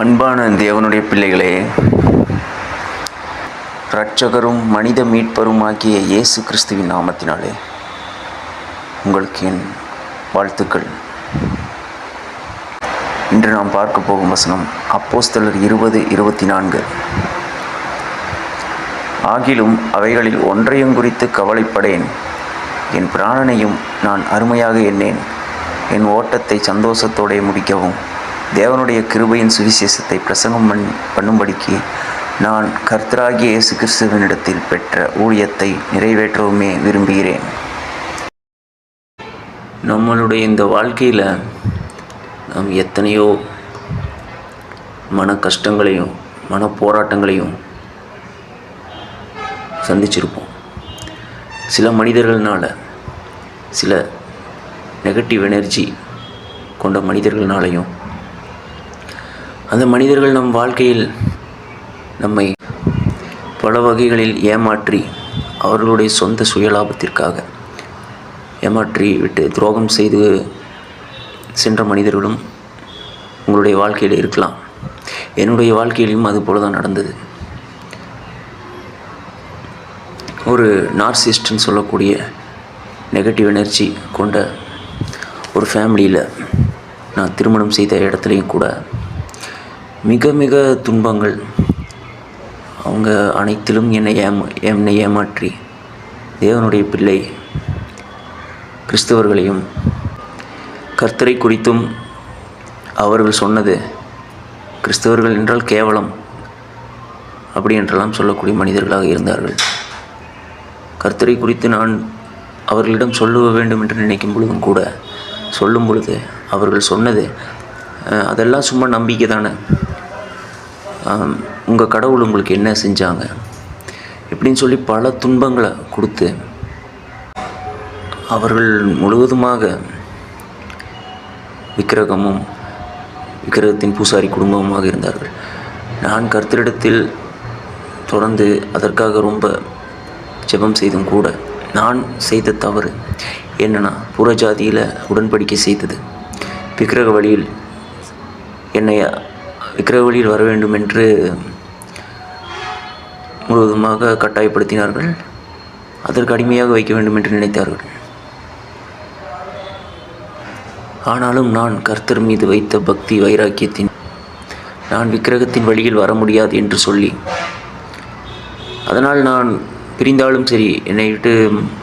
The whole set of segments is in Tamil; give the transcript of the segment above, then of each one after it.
அன்பான தேவனுடைய பிள்ளைகளே இரட்சகரும் மனித மீட்பரும் ஆகிய இயேசு கிறிஸ்துவின் நாமத்தினாலே உங்களுக்கு என் வாழ்த்துக்கள். இன்று நாம் பார்க்க போகும் வசனம் அப்போஸ்தலர் இருபது இருபத்தி நான்கு ஆகிலும் அவைகளில் ஒன்றையும் குறித்து கவலைப்படேன். என் பிராணனையும் நான் அருமையாக எண்ணேன். என் ஓட்டத்தை சந்தோஷத்தோடே முடிக்கவும். தேவனுடைய கிருபையின் சுவிசேஷத்தை பிரசங்கம் பண் பண்ணும்படிக்கு நான் கர்த்தராகிய இயேசு கிறிஸ்துவனிடத்தில் பெற்ற ஊழியத்தை நிறைவேற்றவுமே விரும்புகிறேன். நம்மளுடைய இந்த வாழ்க்கையில் நாம் எத்தனையோ மன கஷ்டங்களையும் மன போராட்டங்களையும் சந்திச்சிருப்போம். சில மனிதர்கள்னால் சில நெகட்டிவ் எனர்ஜி கொண்ட மனிதர்கள்னாலையும் அந்த மனிதர்கள் நம் வாழ்க்கையில் நம்மை பல வகைகளில் ஏமாற்றி அவர்களுடைய சொந்த சுயலாபத்திற்காக ஏமாற்றி விட்டு துரோகம் செய்து சென்ற மனிதர்களும் உங்களுடைய வாழ்க்கையில் இருக்கலாம். என்னுடைய வாழ்க்கையிலையும் அதுபோல தான் நடந்தது. ஒரு நார்சிஸ்ட்னு சொல்லக்கூடிய நெகட்டிவ் எனர்ஜி கொண்ட ஒரு ஃபேமிலியில் நான் திருமணம் செய்த இடத்துலையும் கூட மிக மிக துன்பங்கள். அவங்க அனைத்திலும் என்னை ஏமா என்னை ஏமாற்றி தேவனுடைய பிள்ளை கிறிஸ்தவர்களையும் கர்த்தரை குறித்தும் அவர்கள் சொன்னது கிறிஸ்தவர்கள் என்றால் கேவலம் அப்படி என்றெல்லாம் சொல்லக்கூடிய மனிதர்களாக இருந்தார்கள். கர்த்தரை குறித்து நான் அவர்களிடம் சொல்ல வேண்டும் என்று நினைக்கும் பொழுதும் கூட சொல்லும் பொழுது அவர்கள் சொன்னது அதெல்லாம் சும்மா நம்பிக்கை தானே உங்கள் கடவுள் உங்களுக்கு என்ன செஞ்சாங்க? இப்படின்னு சொல்லி பல துன்பங்களை கொடுத்து அவர்கள் முழுவதுமாக விக்கிரகமும் விக்கிரகத்தின் பூசாரி குடும்பமுமாக இருந்தார்கள். நான் கர்த்தரிடத்தில் தொடர்ந்து அதற்காக ரொம்ப ஜெபம் செய்தும் கூட நான் செய்த தவறு என்னன்னா புறஜாதியில் உடன்படிக்கை செய்தது. விக்கிரக வழியில் என்னை விக்கிரக வழியில் வர வேண்டும் என்று முழுவதுமாக கட்டாயப்படுத்தினார்கள். அதற்கு அடிமையாக வைக்க வேண்டும் என்று நினைத்தார்கள். ஆனாலும் நான் கர்த்தர் மீது வைத்த பக்தி வைராக்கியத்தின் நான் விக்கிரகத்தின் வழியில் வர முடியாது என்று சொல்லி அதனால் நான் பிரிந்தாலும் சரி என்னை விட்டு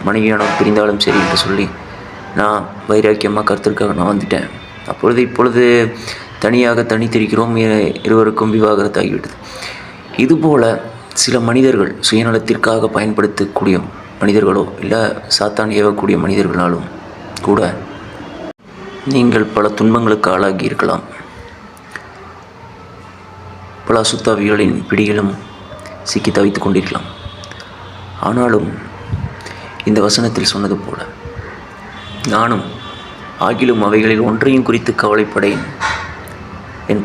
மனைவியானவர் பிரிந்தாலும் சரி என்று சொல்லி நான் வைராக்கியமாக கருத்திற்காக நான் வந்துட்டேன். அப்பொழுது இப்பொழுது தனியாக தனித்திருக்கிறோம் இருவருக்கும் விவாகரத்தாகிவிட்டது. இதுபோல சில மனிதர்கள் சுயநலத்திற்காக பயன்படுத்தக்கூடிய மனிதர்களோ இல்லை சாத்தான் ஏவக்கூடிய மனிதர்களாலும் கூட நீங்கள் பல துன்பங்களுக்கு ஆளாகி இருக்கலாம். பல அசுத்தாவிகளின் பிடியிலும் சிக்கி தவித்துக் கொண்டிருக்கலாம். ஆனாலும் இந்த வசனத்தில் சொன்னது போல நானும் ஆகிலும் அவைகளில் ஒன்றையும் குறித்து கவலைப்படேன்.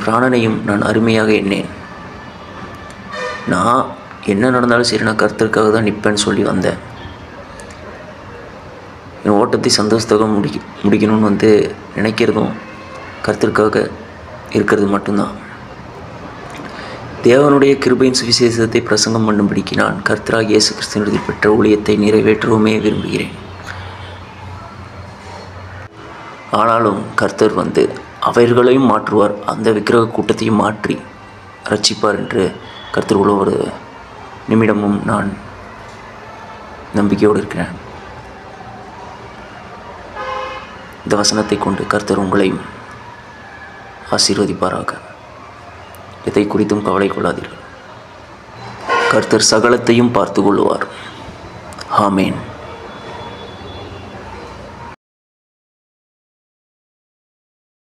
பிராணனையும் நான் அருமையாக எண்ணேன். நான் என்ன நடந்தாலும் சரி நான் கர்த்தருக்காக தான் நிற்பேன்னு சொல்லி வந்தேன். என் ஓட்டத்தை சந்தோஷத்தாக முடிக்க முடிக்கணும்னு வந்து நினைக்கிறதும் கருத்திற்காக இருக்கிறது மட்டும்தான். தேவனுடைய கிருபையின் சுவிசேஷத்தை பிரசங்கம் பண்ணும்படிக்கு நான் கர்த்தராக இயேசு கிறிஸ்துவனிடத்தில் பெற்ற ஊழியத்தை நிறைவேற்றவுமே விரும்புகிறேன். ஆனாலும் கர்த்தர் வந்து அவர்களையும் மாற்றுவார். அந்த விக்கிரக கூட்டத்தையும் மாற்றி ரட்சிப்பார் என்று கருத்தில் உள்ள ஒரு நிமிடமும் நான் நம்பிக்கையோடு இருக்கிறேன். இந்த வசனத்தை கொண்டு கர்த்தர் உங்களையும் ஆசீர்வதிப்பாராக. எதை குறித்தும் கவலை கொள்ளாதீர்கள். கர்த்தர் சகலத்தையும் பார்த்து கொள்வார் ஆமேன்.